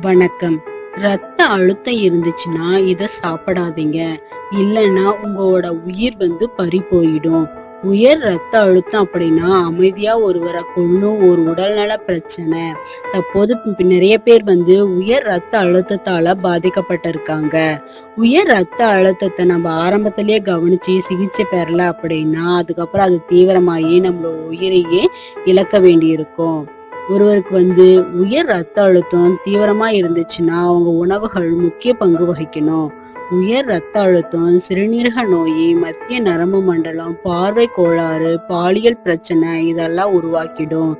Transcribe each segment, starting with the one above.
வணக்கம். ரத்த அழுத்தம் இருந்துச்சுன்னா இத சாப்பிடாதீங்க. இல்லைன்னா உங்களோட உயிர் வந்து பறி போயிடும். உயர் ரத்த அழுத்தம் அப்படின்னா அமைதியா ஒருவரை கொள்ளும் ஒரு உடல்நல பிரச்சனை. தற்போது நிறைய பேர் வந்து உயர் ரத்த அழுத்தத்தால பாதிக்கப்பட்டிருக்காங்க. உயர் ரத்த அழுத்தத்தை நம்ம ஆரம்பத்திலேயே கவனிச்சு சிகிச்சை பெறல அப்படின்னா அதுக்கப்புறம் அது தீவிரமாயி நம்மளோட உயிரையே இழக்க வேண்டியிருக்கும். ஒருவருக்கு வந்து உயர் ரத்த அழுத்தம் தீவிரமா இருந்துச்சுன்னா அவங்க உணவுகள் முக்கிய பங்கு வகிக்கணும். உயர் ரத்த அழுத்தம் சிறுநீரக நோய் மத்திய நரம்பு மண்டலம் பார்வை கோளாறு பாலியல் பிரச்சனை இதெல்லாம் உருவாக்கிடும்.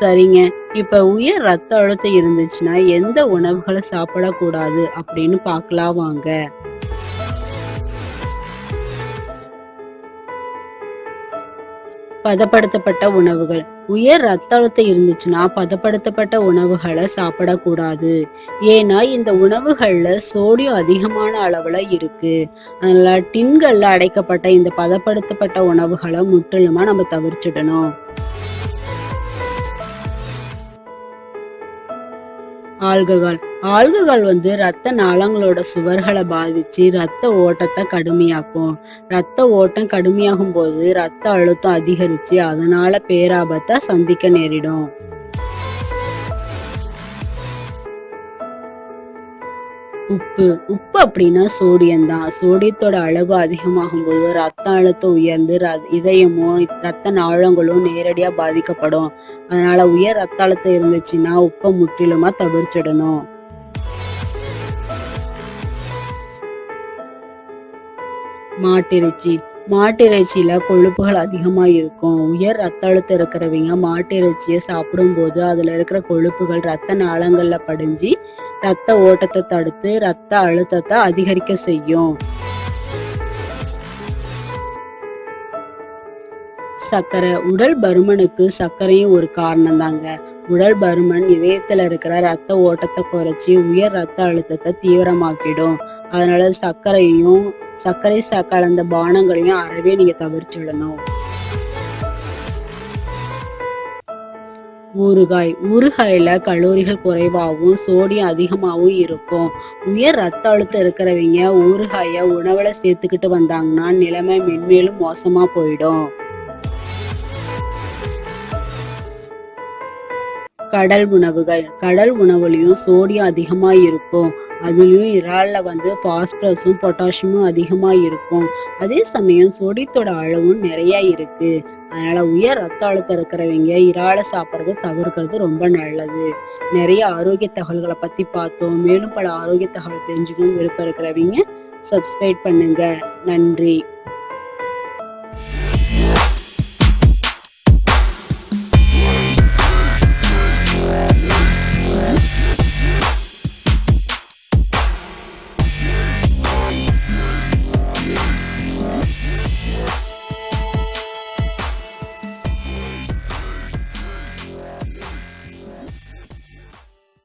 சரிங்க. இப்ப உயர் ரத்த அழுத்தம் இருந்துச்சுன்னா எந்த உணவுகளை சாப்பிடக்கூடாது அப்படின்னு பார்க்கலாம் வாங்க. பதப்படுத்தப்பட்ட உணவுகள். உயர் ரத்த அழுத்தம் இருந்துச்சுன்னா பதப்படுத்தப்பட்ட உணவுகளை சாப்பிடக்கூடாது. ஏன்னா இந்த உணவுகள்ல சோடியம் அதிகமான அளவுல இருக்கு. அதனால டின்கள்ல அடைக்கப்பட்ட இந்த பதப்படுத்தப்பட்ட உணவுகளை முற்றிலுமா நம்ம தவிர்த்துடணும். ஆல்கஹால். ஆல்கஹால் வந்து ரத்த நாளங்களோட சுவர்களை பாதிச்சு ரத்த ஓட்டத்தை கடுமையாக்கும். ரத்த ஓட்டம் கடுமையாகும் போது ரத்த அழுத்தம் அதிகரிச்சு அதனால பேராபத்தை சந்திக்க நேரிடும். உப்பு. உப்பு அப்படின்னா சோடியம் தான். சோடியத்தோட அளவு அதிகமாகும் போது ரத்த அழுத்தம் உயர்ந்து இதயமோ இதயமும் ரத்த நாளங்களும் நேரடியா பாதிக்கப்படும். அதனால உயர் ரத்த அழுத்தம் இருந்துச்சுன்னா உப்பை முற்றிலுமா தவிர்த்திடணும். மாட்டிறைச்சி. மாட்டிறைச்சியில கொழுப்புகள் அதிகமா இருக்கும். உயர் ரத்த அழுத்தம் இருக்கிறவங்க மாட்டிறைச்சியை சாப்பிடும்போது அதுல இருக்கிற கொழுப்புகள் ரத்த நாளங்கள்ல படிஞ்சு ரத்த ஓட்டத்தை தடுத்து ரத்த அழுத்தத்தை அதிகரிக்க செய்யும். சர்க்கரை உடல் பருமனுக்கு சர்க்கரையும் ஒரு காரணம் தாங்க. உடல் பருமன் இதயத்துல இருக்கிற ரத்த ஓட்டத்தை குறைச்சி உயர் ரத்த அழுத்தத்தை தீவிரமாக்கிடும். அதனால சர்க்கரையும் சர்க்கரை கலந்த பானங்களையும் அறவே நீங்க தவிர்த்திடணும் ஊறுகாய். ஊறுகாயில கலோரிகள் குறைவாகவும் சோடியம் அதிகமாகவும் இருக்கும். உயர் ரத்த அழுத்தம் இருக்கிறவங்க ஊறுகாய உணவுல சேர்த்துக்கிட்டு வந்தாங்கன்னா நிலைமை மென்மேலும் மோசமா போயிடும். கடல் உணவுகள். கடல் உணவுலையும் சோடியம் அதிகமா இருக்கும். அதுலேயும் இறாலில் வந்து பாஸ்பரஸும் பொட்டாசியமும் அதிகமாக இருக்கும். அதே சமயம் சோடியத்தோட அளவும் நிறையா இருக்குது அதனால் உயர் ரத்த அழுத்தம் இருக்கிறவங்க இறாலை சாப்பிட்றது தவிர்க்கிறது ரொம்ப நல்லது. நிறைய ஆரோக்கிய தகவல்களை பற்றி பார்த்தோம். மேலும் பல ஆரோக்கிய தகவல் தெரிஞ்சுக்கணும் விருப்பம் இருக்கிறவங்க சப்ஸ்கிரைப் பண்ணுங்கள் நன்றி.